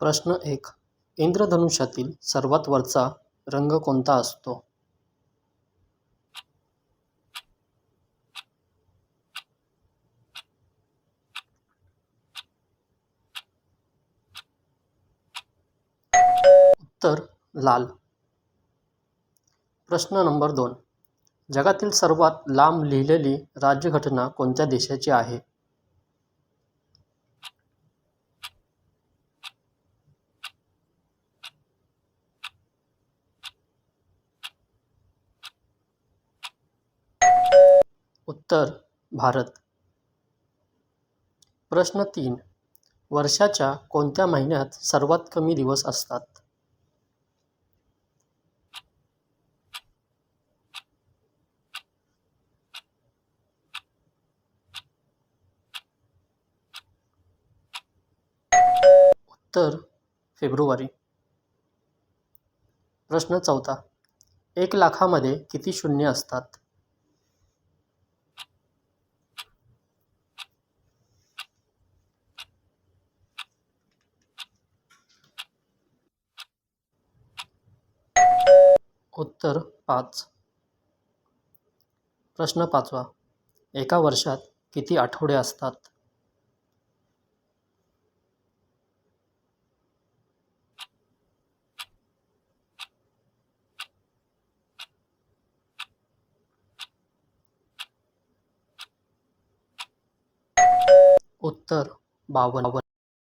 प्रश्न एक. इंद्रधनुष्यातील सर्वात वरचा रंग कोणता असतो? उत्तर लाल. प्रश्न नंबर दोन. जगातील सर्वात लांब लिहिलेली राज्यघटना कोणत्या देशाची आहे? उत्तर भारत. प्रश्न तीन. वर्षाच्या कोणत्या महिन्यात सर्वात कमी दिवस असतात? उत्तर फेब्रुवारी. प्रश्न चौथा. एक लाखामध्ये किती शून्य असतात? उत्तर पाच. प्रश्न पाचवा. एका वर्षात किती आठवडे असतात? उत्तर बावन्न.